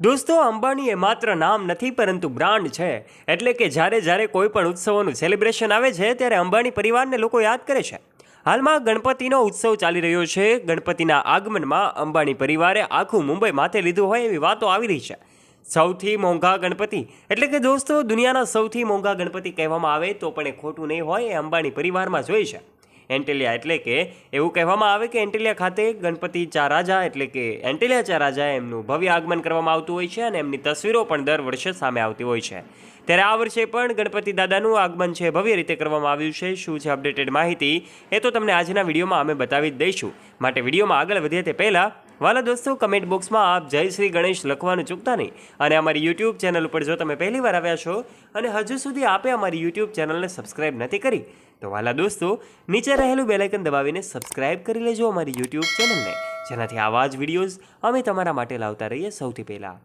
દોસ્તો અંબાણી એ માત્ર નામ નથી, પરંતુ બ્રાન્ડ છે. એટલે કે જ્યારે જ્યારે કોઈ પણ ઉત્સવોનું સેલિબ્રેશન આવે છે, ત્યારે અંબાણી પરિવારને લોકો યાદ કરે છે. હાલમાં ગણપતિનો ઉત્સવ ચાલી રહ્યો છે. ગણપતિના આગમનમાં અંબાણી પરિવારે આખું મુંબઈ માથે લીધું હોય એવી વાતો આવી રહી છે. સૌથી મોંઘા ગણપતિ. એટલે કે દોસ્તો, દુનિયાના સૌથી મોંઘા ગણપતિ કહેવામાં આવે તો પણ એ ખોટું નહીં હોય, એ અંબાણી પરિવારમાં જોઈ છે. એન્ટેલિયા એટલે કે એવું કહેવામાં આવે કે એન્ટેલિયા ખાતે ગણપતિ ચારાજા એટલે કે એન્ટેલિયા ચારાજા એમનું ભવ્ય આગમન કરવામાં આવતું હોય છે અને એમની તસવીરો પણ દર વર્ષે સામે આવતી હોય છે. ત્યારે આ વર્ષે પણ ગણપતિ દાદાનું આગમન છે, ભવ્ય રીતે કરવામાં આવ્યું છે. શું છે અપડેટેડ માહિતી એ તો તમને આજના વિડીયોમાં અમે બતાવી જ દઈશું. માટે વિડીયોમાં આગળ વધીએ તે પહેલાં વાલા દોસ્તો કમેન્ટ બોક્સમાં આપ જય શ્રી ગણેશ લખવાનું ચૂકતા નહીં. અને અમારી યુટ્યુબ ચેનલ ઉપર જો તમે પહેલી વાર આવ્યા છો અને હજુ સુધી આપે અમારી યુટ્યુબ ચેનલને સબસ્ક્રાઇબ નથી કરી, તો વાલા દોસ્તો, નીચે રહેલું બેલાઇકન દબાવીને સબસ્ક્રાઇબ કરી લેજો અમારી યુટ્યુબ ચેનલને જેનાથી આવા જ વિડીયોઝ અમે તમારા માટે લાવતા રહીએ સૌથી પહેલાં.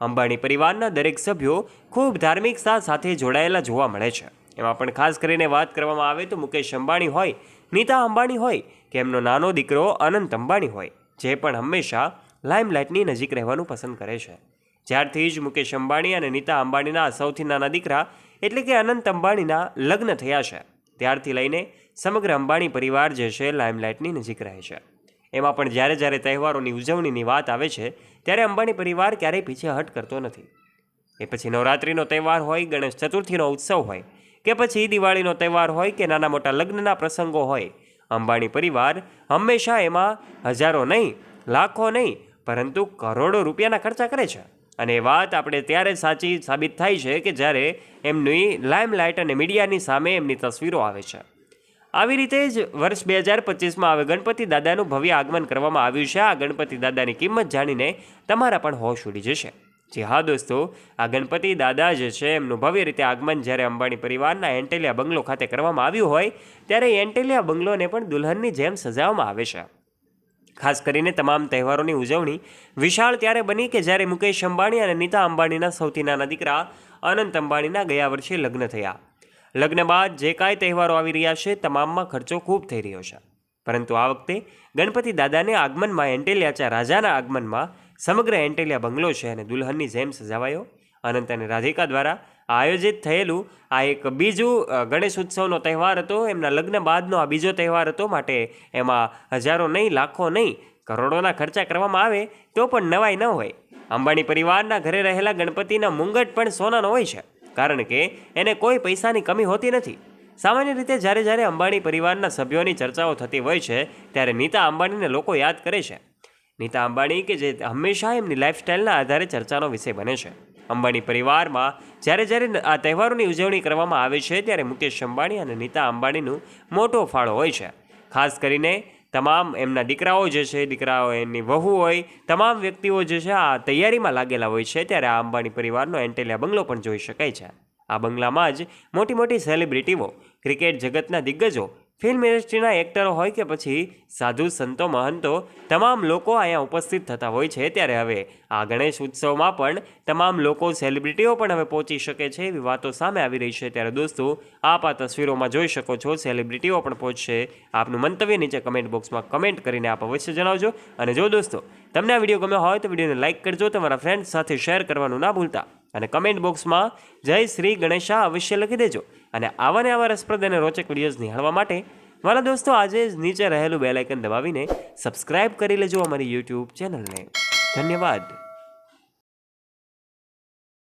અંબાણી પરિવારના દરેક સભ્યો ખૂબ ધાર્મિકતા સાથે જોડાયેલા જોવા મળે છે. એમાં પણ ખાસ કરીને વાત કરવામાં આવે તો મુકેશ અંબાણી હોય, નીતા અંબાણી હોય, કે એમનો નાનો દીકરો અનંત અંબાણી હોય. જે પણ હંમેશા લાઇમલાઇટની નજીક રહેવાનું પસંદ કરે છે. જ્યારથી જ મુકેશ અંબાણી અને નીતા અંબાણીના સૌથી નાના દીકરા એટલે કે અનંત અંબાણીના લગ્ન થયા છે. ત્યારથી લઈને સમગ્ર અંબાણી પરિવાર જે છે લાઇમલાઇટની નજીક રહે છે. એમાં પણ જ્યારે જ્યારે તહેવારોની ઉજવણીની વાત આવે છે, ત્યારે અંબાણી પરિવાર ક્યારેય પીછેહટ કરતો નથી. એ પછી નવરાત્રિનો તહેવાર હોય, ગણેશ ચતુર્થીનો ઉત્સવ હોય, કે પછી દિવાળીનો તહેવાર હોય, કે નાના મોટા લગ્નના પ્રસંગો હોય અંબાણી પરિવાર હંમેશા એમાં હજારો નહીં, લાખો નહીં, પરંતુ કરોડો રૂપિયાના ખર્ચા કરે છે. અને એ વાત આપણે ત્યારે સાચી સાબિત થાય છે કે જ્યારે એમની લાઇમલાઇટ અને મીડિયાની સામે એમની તસવીરો આવે છે. આવી રીતે જ વર્ષ બે હજાર પચીસમાં હવે ગણપતિ દાદાનું ભવ્ય આગમન કરવામાં આવ્યું છે. આ ગણપતિ દાદાની કિંમત જાણીને તમારા પણ હોશ ઉડી જશે. જી હા દોસ્તો આ ગણપતિ દાદા જે છે, એમનું ભવ્ય રીતે આગમન જ્યારે અંબાણી પરિવારના એન્ટેલિયા બંગલો ખાતે કરવામાં આવ્યું હોય, ત્યારે એન્ટેલિયા બંગલોને પણ દુલ્હનની જેમ સજાવવામાં આવે છે. ખાસ કરીને તમામ તહેવારોની ઉજવણી વિશાળ ત્યારે બની કે જ્યારે મુકેશ અંબાણી અને નીતા અંબાણીના સૌથી નાના દીકરા અનંત અંબાણીના ગયા વર્ષે લગ્ન થયા. લગ્ન બાદ જે કાંઈ તહેવારો આવી રહ્યા છે, તમામમાં ખર્ચો ખૂબ થઈ રહ્યો છે. પરંતુ આ વખતે ગણપતિ દાદાને આગમનમાં એન્ટેલિયાચા રાજાના આગમનમાં સમગ્ર એન્ટેલિયા બંગલો છે અને દુલ્હનની જેમ સજાવાયો. અનંત અને રાધિકા દ્વારા આયોજિત થયેલું આ એક બીજું ગણેશ ઉત્સવનો તહેવાર હતો. એમના લગ્ન બાદનો આ બીજો તહેવાર હતો. માટે એમાં હજારો નહીં, લાખો નહીં, કરોડોના ખર્ચા કરવામાં આવે તો પણ નવાઈ ન હોય. અંબાણી પરિવારના ઘરે રહેલા ગણપતિના મુંગટ પણ સોનાનો હોય છે. કારણ કે એને કોઈ પૈસાની કમી હોતી નથી. સામાન્ય રીતે જ્યારે જ્યારે અંબાણી પરિવારના સભ્યોની ચર્ચાઓ થતી હોય છે, ત્યારે નીતા અંબાણીને લોકો યાદ કરે છે. નીતા અંબાણી કે જે હંમેશા એમની લાઇફસ્ટાઇલના આધારે ચર્ચાનો વિષય બને છે. અંબાણી પરિવારમાં જ્યારે જ્યારે આ તહેવારોની ઉજવણી કરવામાં આવે છે, ત્યારે મુકેશ અંબાણી અને નીતા અંબાણીનું મોટો ફાળો હોય છે. ખાસ કરીને તમામ એમના દીકરાઓ જે છે, દીકરાઓ એમની વહુ હોય, તમામ વ્યક્તિઓ જે છે, આ તૈયારીમાં લાગેલા હોય છે, ત્યારે આ અંબાણી પરિવારનો એન્ટેલિયા બંગલો પણ જોઈ શકાય છે. આ બંગલામાં જ મોટી મોટી સેલિબ્રિટીઓ ક્રિકેટ જગતના દિગ્ગજો ફિલ્મ ઇન્ડસ્ટ્રીના એક્ટરો હોય કે પછી સાધુ સંતો, મહંતો, તમામ લોકો અહીંયા ઉપસ્થિત થતા હોય છે ત્યારે હવે આ ગણેશ ઉત્સવમાં પણ તમામ લોકો સેલિબ્રિટીઓ પણ હવે પહોંચી શકે છે એવી વાતો સામે આવી રહી છે ત્યારે દોસ્તો, આપ આ તસવીરોમાં જોઈ શકો છો સેલિબ્રિટીઓ પણ પહોંચશે. આપનું મંતવ્ય નીચે કમેન્ટ બોક્સમાં કમેન્ટ કરીને આપ અવશ્ય જણાવજો. અને જો દોસ્તો, તમને આ વીડિયો ગમ્યો હોય તો વિડીયોને લાઇક કરજો, તમારા ફ્રેન્ડ્સ સાથે શેર કરવાનું ના ભૂલતા. અને કમેન્ટ બોક્સમાં જય શ્રી ગણેશા અવશ્ય લખી દેજો. અને આવા ને આવા રસપ્રદ અને રોચક વિડીયોઝ નિહાળવા માટે મારા દોસ્તો આજે જ નીચે રહેલું બેલાઇકન દબાવીને સબસ્ક્રાઇબ કરી લેજો અમારી યુટ્યુબ ચેનલને ધન્યવાદ.